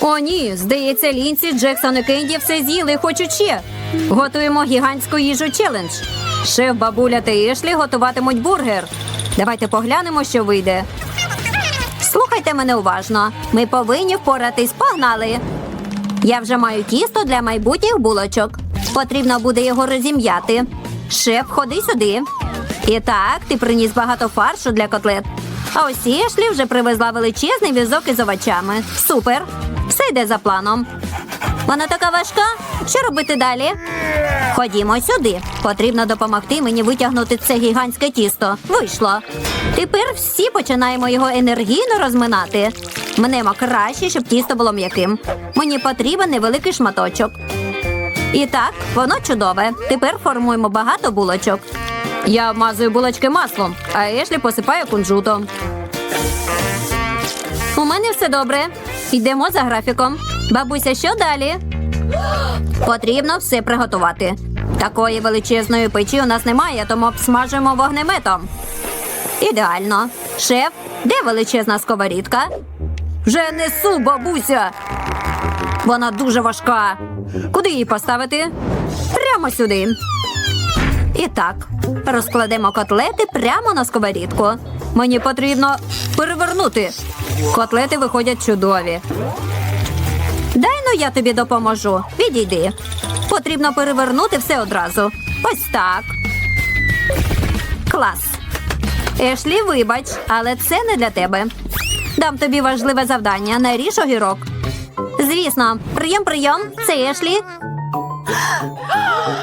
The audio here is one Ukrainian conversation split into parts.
О, ні, здається, Лінсі, Джексон і Кенді все з'їли хочуть ще. Готуємо гігантську їжу челендж. Шеф, бабуля та Ешлі готуватимуть бургер. Давайте поглянемо, що вийде. Слухайте мене уважно. Ми повинні впоратись. Погнали. Я вже маю тісто для майбутніх булочок. Потрібно буде його розім'яти. Шеф, ходи сюди. І так, ти приніс багато фаршу для котлет. А ось Ешлі вже привезла величезний візок із овочами. Супер! Все йде за планом. Вона така важка. Що робити далі? Ходімо сюди. Потрібно допомогти мені витягнути це гігантське тісто. Вийшло. Тепер всі починаємо його енергійно розминати. Мнемо краще, щоб тісто було м'яким. Мені потрібен невеликий шматочок. І так, воно чудове. Тепер формуємо багато булочок. Я вмазую булочки маслом, а Ешлі посипає кунжутом. У мене все добре. Йдемо за графіком. Бабуся, що далі? Потрібно все приготувати. Такої величезної печі у нас немає, тому обсмажуємо вогнеметом. Ідеально. Шеф, де величезна сковорідка? Вже несу, бабуся. Вона дуже важка. Куди її поставити? Прямо сюди. І так, розкладемо котлети прямо на сковорідку. Мені потрібно перевернути. Котлети виходять чудові. Дай ну я тобі допоможу. Відійди. Потрібно перевернути все одразу. Ось так. Клас. Ешлі, вибач, але це не для тебе. Дам тобі важливе завдання. Наріж огірок. Звісно, прийом, прийом. Це Ешлі.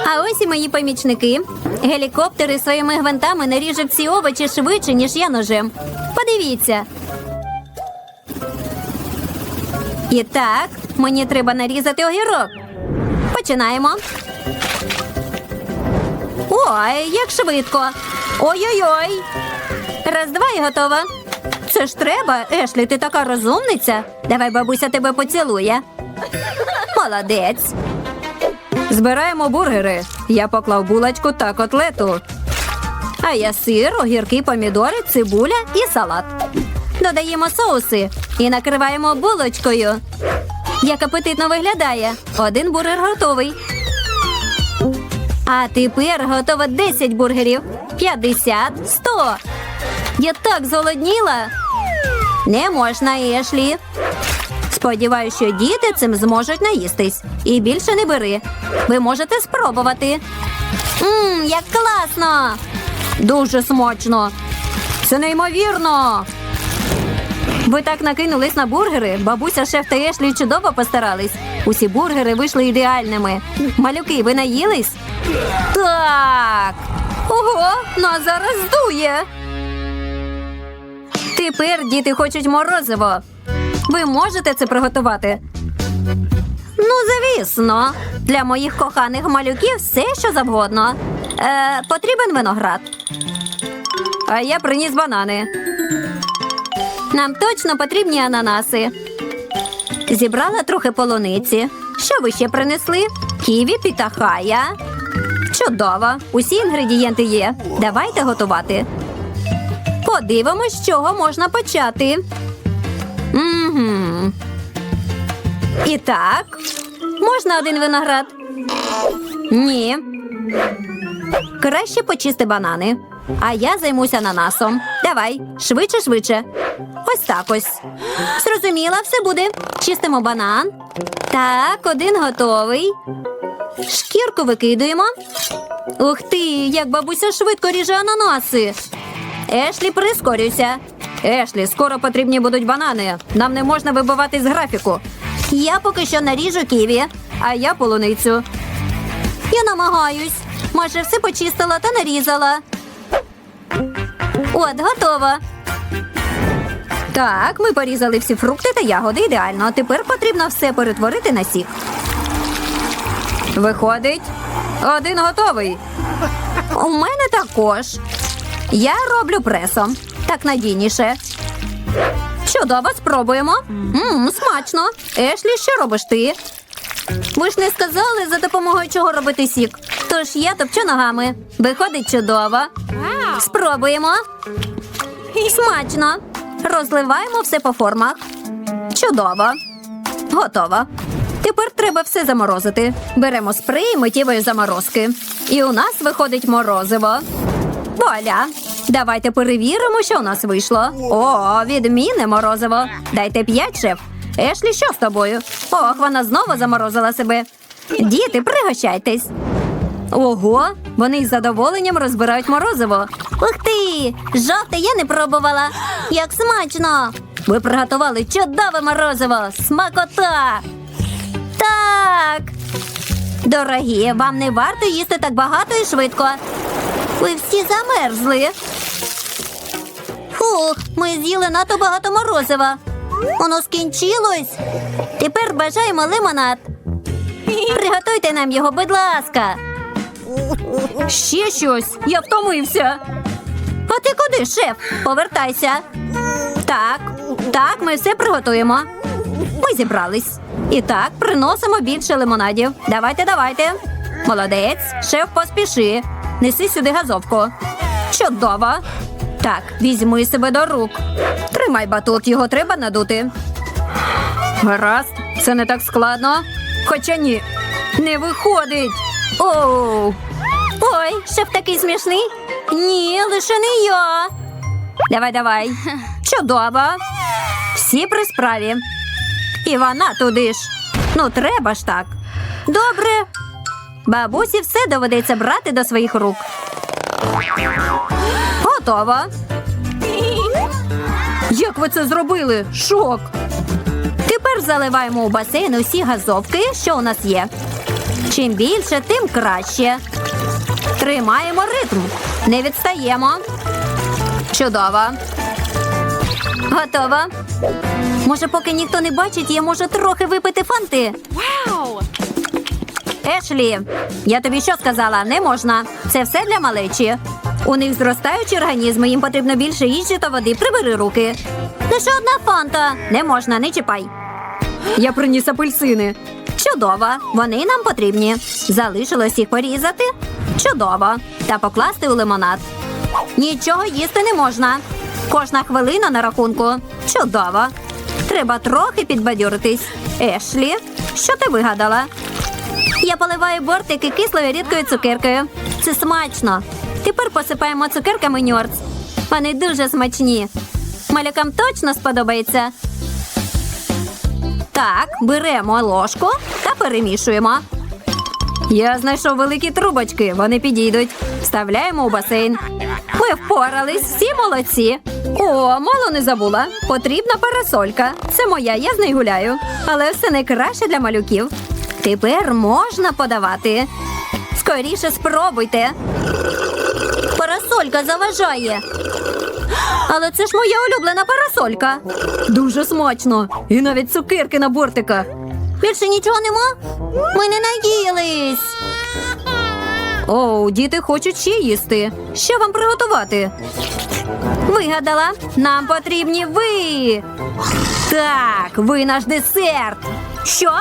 А ось і мої помічники. Гелікоптери своїми гвинтами наріжуть всі овочі швидше, ніж я ножем. Подивіться. І так, мені треба нарізати огірок. Починаємо. Ой, як швидко. Ой-ой-ой. Раз, два і готово. Це ж треба, Ешлі, ти така розумниця. Давай бабуся тебе поцілує. Молодець. Збираємо бургери. Я поклав булочку та котлету. А я сир, огірки, помідори, цибуля і салат. Додаємо соуси і накриваємо булочкою. Як апетитно виглядає. Один бургер готовий. А тепер готово 10 бургерів. 50, 100. Я так зголодніла. Не можна, Ешлі. Сподіваюсь, що діти цим зможуть наїстись. І більше не бери. Ви можете спробувати. Мм, як класно! Дуже смачно. Це неймовірно. Ви так накинулись на бургери. Бабуся, шеф та Ешлі чудово постарались. Усі бургери вийшли ідеальними. Малюки, ви наїлись? Так. Ого, нас зараз здує. Тепер діти хочуть морозиво. Ви можете це приготувати? Ну, звісно, для моїх коханих малюків все, що завгодно. Е, потрібен виноград. А я приніс банани. Нам точно потрібні ананаси. Зібрала трохи полуниці. Що ви ще принесли? Ківі, пітахая. Чудово. Усі інгредієнти є. Давайте готувати. Подивимось, з чого можна почати. Угу. І так, можна один виноград? Ні. Краще почисти банани. А я займуся ананасом. Давай, швидше, швидше. Ось так ось. Зрозуміла, все буде. Чистимо банан. Так, один готовий. Шкірку викидуємо. Ух ти, як бабуся швидко ріже ананаси. Ешлі, прискорюйся. Ешлі, скоро потрібні будуть банани. Нам не можна вибивати з графіку. Я поки що наріжу ківі, а я полуницю. Я намагаюсь. Майже все почистила та нарізала. От, готово. Так, ми порізали всі фрукти та ягоди ідеально. Тепер потрібно все перетворити на сік. Виходить, один готовий. У мене також. Я роблю пресом. Так надійніше. Чудово, спробуємо. Мм, смачно. Ешлі, що робиш ти? Ви ж не сказали, за допомогою чого робити сік. Тож я топчу ногами. Виходить чудово. Спробуємо. Смачно. Розливаємо все по формах. Чудово. Готово. Тепер треба все заморозити. Беремо спрей миттєвої заморозки. І у нас виходить морозиво. Вуаля! Давайте перевіримо, що у нас вийшло. О, відмінне морозиво. Дайте п'ять, шеф. Ешлі, що з тобою? Ох, вона знову заморозила себе. Діти, пригощайтесь. Ого, вони із задоволенням розбирають морозиво. Ух ти! Жовте я не пробувала. Як смачно! Ви приготували чудове морозиво! Смакота! Так! Дорогі, вам не варто їсти так багато і швидко. Ви всі замерзли. Фух, ми з'їли надто багато морозива. Воно скінчилось. Тепер бажаємо лимонад. Приготуйте нам його, будь ласка. Ще щось. Я втомився. А ти куди, шеф? Повертайся. Так, так, ми все приготуємо. Ми зібрались. І так, приносимо більше лимонадів. Давайте, давайте. Молодець, шеф, поспіши. Неси сюди газовку. Чудово. Так, візьми себе до рук. Тримай батут, його треба надути. Гаразд, це не так складно. Хоча ні, не виходить. Оу. Ой, шеф такий смішний. Ні, лише не я. Давай, давай. Чудово. Всі при справі. І вона туди ж. Ну, треба ж так. Добре. Бабусі все доведеться брати до своїх рук. Готово. Як ви це зробили? Шок. Тепер заливаємо у басейн усі газовки, що у нас є. Чим більше, тим краще. Тримаємо ритм. Не відстаємо. Чудово. Готово. Може, поки ніхто не бачить, я можу трохи випити фанти. Wow! Ешлі, я тобі що сказала? Не можна. Це все для малечі. У них зростаючі організми, їм потрібно більше їжі та води. Прибери руки. Лише одна фанта. Не можна, не чіпай. Я приніс апельсини. Чудово, вони нам потрібні. Залишилось їх порізати. Чудово. Та покласти у лимонад. Нічого їсти не можна. Кожна хвилина на рахунку. Чудово. Треба трохи підбадьоритись. Ешлі, що ти вигадала? Я поливаю бортики кислою рідкою цукеркою. Це смачно. Тепер посипаємо цукерками ньорц. Вони дуже смачні. Малюкам точно сподобається. Так, беремо ложку та перемішуємо. Я знайшов великі трубочки, вони підійдуть. Вставляємо у басейн. Ми впорались, всі молодці. О, мало не забула. Потрібна парасолька. Це моя, я з нею гуляю. Але все найкраще для малюків. Тепер можна подавати. Скоріше спробуйте. Парасолька заважає. Але це ж моя улюблена парасолька. Дуже смачно. І навіть цукерки на бортиках. Більше нічого нема? Ми не наїлись. Оу, діти хочуть ще їсти. Що вам приготувати? Вигадала, нам потрібні ви. Так, ви наш десерт. Що?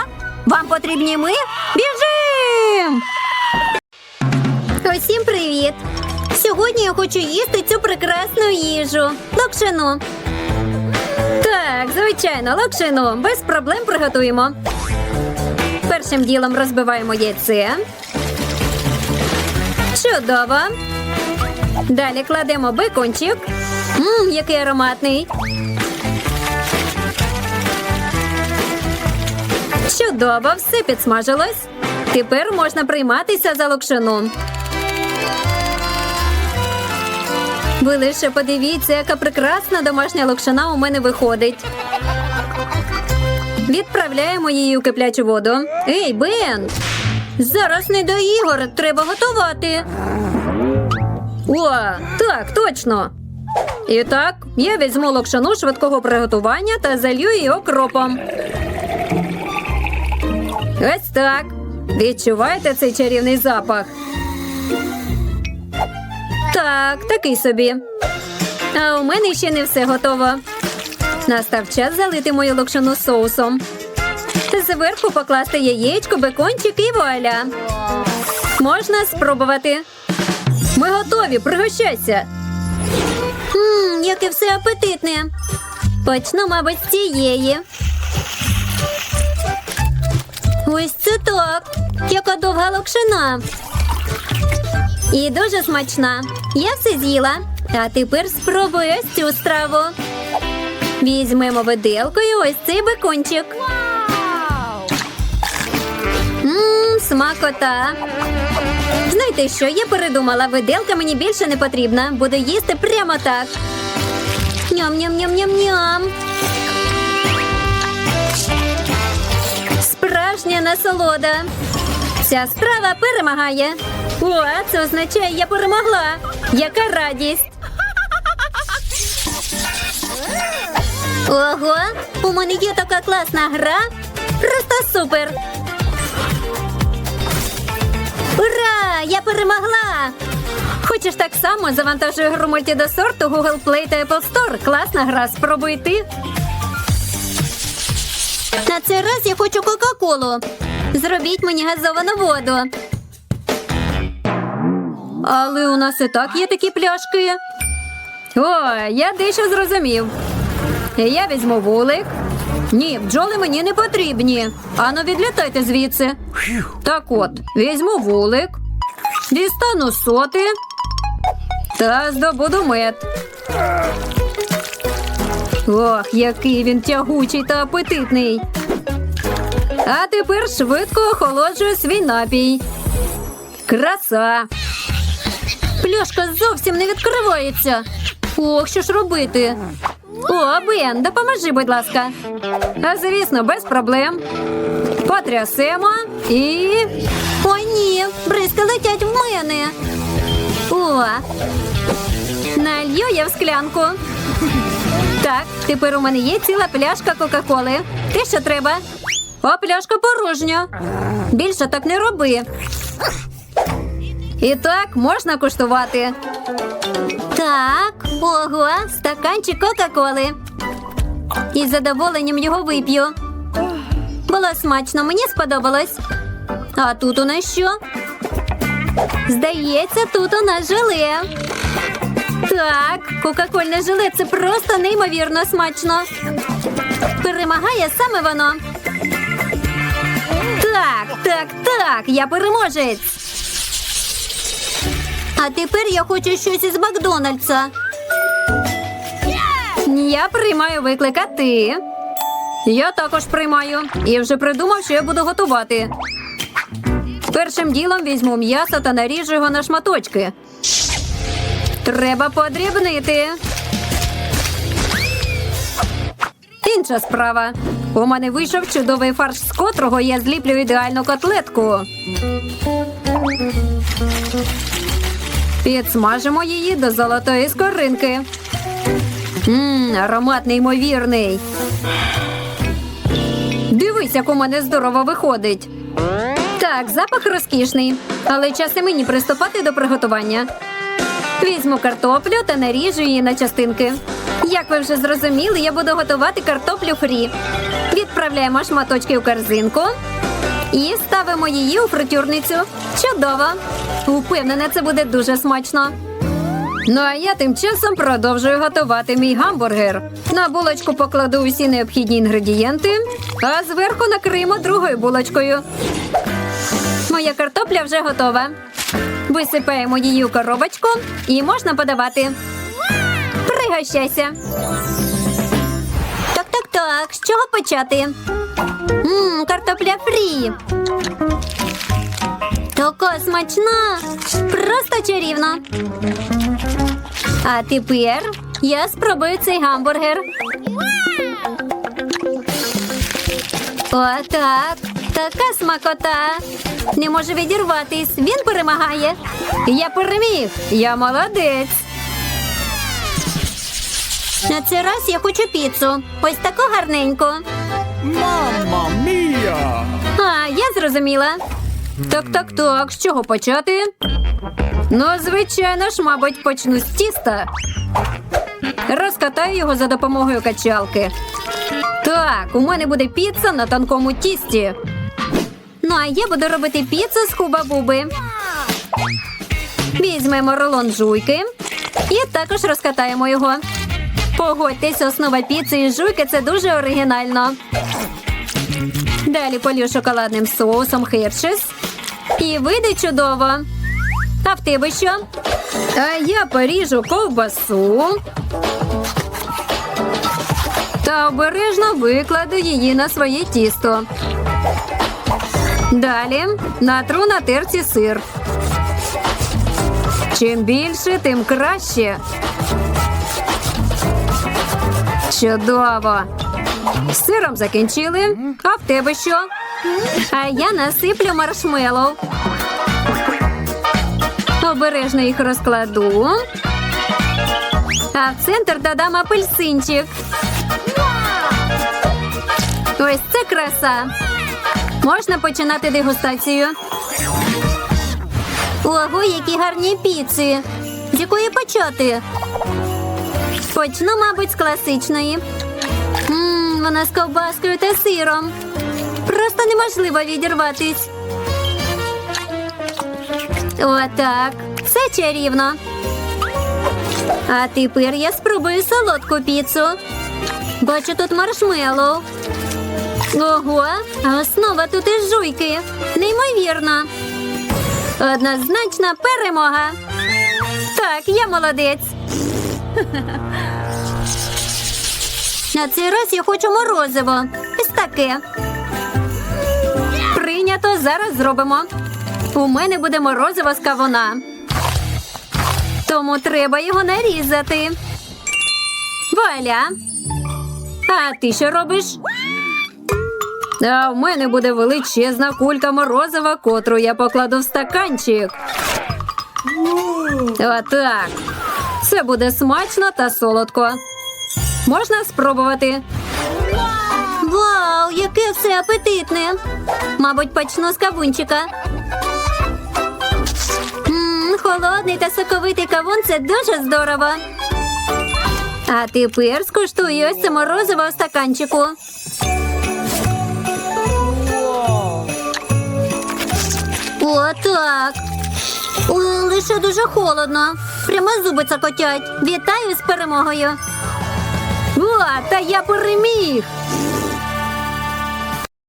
Вам потрібні ми? Біжим! Усім привіт! Сьогодні я хочу їсти цю прекрасну їжу. Локшину. Так, звичайно, локшину. Без проблем приготуємо. Першим ділом розбиваємо яйце. Чудово. Далі кладемо бекончик. Мм, який ароматний. Чудово, все підсмажилось. Тепер можна прийматися за локшину. Ви лише подивіться, яка прекрасна домашня локшина у мене виходить. Відправляємо її у киплячу воду. Ей, Бен! Зараз не до ігор, треба готувати. О, так, точно. І так, я візьму локшину швидкого приготування та залью її окропом. Ось так. Відчуваєте цей чарівний запах? Так, такий собі. А у мене ще не все готово. Настав час залити мою локшину соусом. Зверху покласти яєчко, бекончик і вуаля. Можна спробувати. Ми готові, пригощайся. Ммм, яке все апетитне. Почну, мабуть, з цієї. Ось це так. Яка довга локшина. І дуже смачна. Я все з'їла. А тепер спробую ось цю страву. Візьмемо виделку і ось цей бекончик. Ммм, смакота. Знаєте що, я передумала, виделка мені більше не потрібна. Буду їсти прямо так. Ням-ням-ням-ням-ням. Справжня насолода. Ця страва перемагає. О, це означає, я перемогла. Яка радість. Ого, у мене є така класна гра. Просто супер. Ура! Я перемогла! Хочеш так само завантажуй гру мультидосорту Google Play та Apple Store. Класна гра, спробуй ти. На цей раз я хочу Кока-Колу. Зробіть мені газовану воду. Але у нас і так є такі пляшки. О, я дещо зрозумів. Я візьму вулик. Ні, бджоли мені не потрібні. Ану, відлітайте звідси. Так от, візьму вулик, дістану соти та здобуду мед. Ох, який він тягучий та апетитний. А тепер швидко охолоджую свій напій. Краса. Пляшка зовсім не відкривається. Ох, що ж робити? О, Бен, допоможи, будь ласка. А звісно, без проблем. Потрясемо і. О, ні, бризки летять в мене. О, налью я в склянку. Так, тепер у мене є ціла пляшка Кока-Коли. Те, що треба. О, пляшка порожня. Більше так не роби. І так можна куштувати. Так, ого, стаканчик Кока-Коли. Із задоволенням його вип'ю. Було смачно, мені сподобалось. А тут у нас що? Здається, тут у нас желе. Так, кока-кольне желе це просто неймовірно смачно. Перемагає саме воно. Так, так, так, я переможець. А тепер я хочу щось із Макдональдса. Я приймаю виклик, а ти. Я також приймаю. І вже придумав, що я буду готувати. Першим ділом візьму м'ясо та наріжу його на шматочки. Треба подрібнити. Інша справа. У мене вийшов чудовий фарш, з котрого я зліплю ідеальну котлетку. Підсмажимо її до золотої скоринки. Ммм, аромат неймовірний. Дивись, як у мене здорово виходить. Так, запах розкішний, але час і мені приступати до приготування. Візьму картоплю та наріжу її на частинки. Як ви вже зрозуміли, я буду готувати картоплю фрі. Відправляємо шматочки у корзинку і ставимо її у фритюрницю. Чудово! Упевнена, це буде дуже смачно. Ну а я тим часом продовжую готувати мій гамбургер. На булочку покладу усі необхідні інгредієнти, а зверху накриємо другою булочкою. Моя картопля вже готова. Висипаємо її у коробочку і можна подавати. Пригощайся. Так, так, так. З чого почати? Мм, картопля фрі. Така смачна. Просто чарівна. А тепер я спробую цей гамбургер. Отак. Така смакота. Не може відірватись. Він перемагає. Я переміг. Я молодець. На цей раз я хочу піцу. Ось таку гарненьку. Mamma mia! А, я зрозуміла. Так, так, так. З чого почати? Ну, звичайно ж, мабуть, почну з тіста. Розкатаю його за допомогою качалки. Так, у мене буде піца на тонкому тісті. Ну, а я буду робити піцу з хуба-буби. Візьмемо рулон жуйки і також розкатаємо його. Погодьтесь, основа піци і жуйки це дуже оригінально. Далі полю шоколадним соусом хершес. І вийде чудово. А в тебе що? А я поріжу ковбасу. Та обережно викладу її на своє тісто. Далі натру на терці сир. Чим більше, тим краще. Чудово. З сиром закінчили. А в тебе що? А я насиплю маршмеллоу. Обережно їх розкладу. А в центр додам апельсинчик. Ось це краса. Можна починати дегустацію. Ого, які гарні піци. З якої почати? Почну, мабуть, з класичної. Ммм, вона з ковбаскою та сиром. Просто неможливо відірватись. Отак. Все чарівно. А тепер я спробую солодку піцу. Бачу тут маршмеллоу. Ого, а основа тут із жуйки. Неймовірно. Однозначна перемога. Так, я молодець. На цей раз я хочу морозиво. Ось таке. Прийнято, зараз зробимо. У мене буде морозиво з кавуна. Тому треба його нарізати. Валя. А ти що робиш? А в мене буде величезна кулька морозива, котру я покладу в стаканчик. Отак. Це буде смачно та солодко. Можна спробувати. Вау, яке все апетитне. Мабуть, почну з кавунчика. М, холодний та соковитий кавун це дуже здорово. А тепер скуштую ось це морозиво в стаканчику. Отак. Лише дуже холодно. Прямо зуби цокотять. Вітаю з перемогою. О, та я переміг.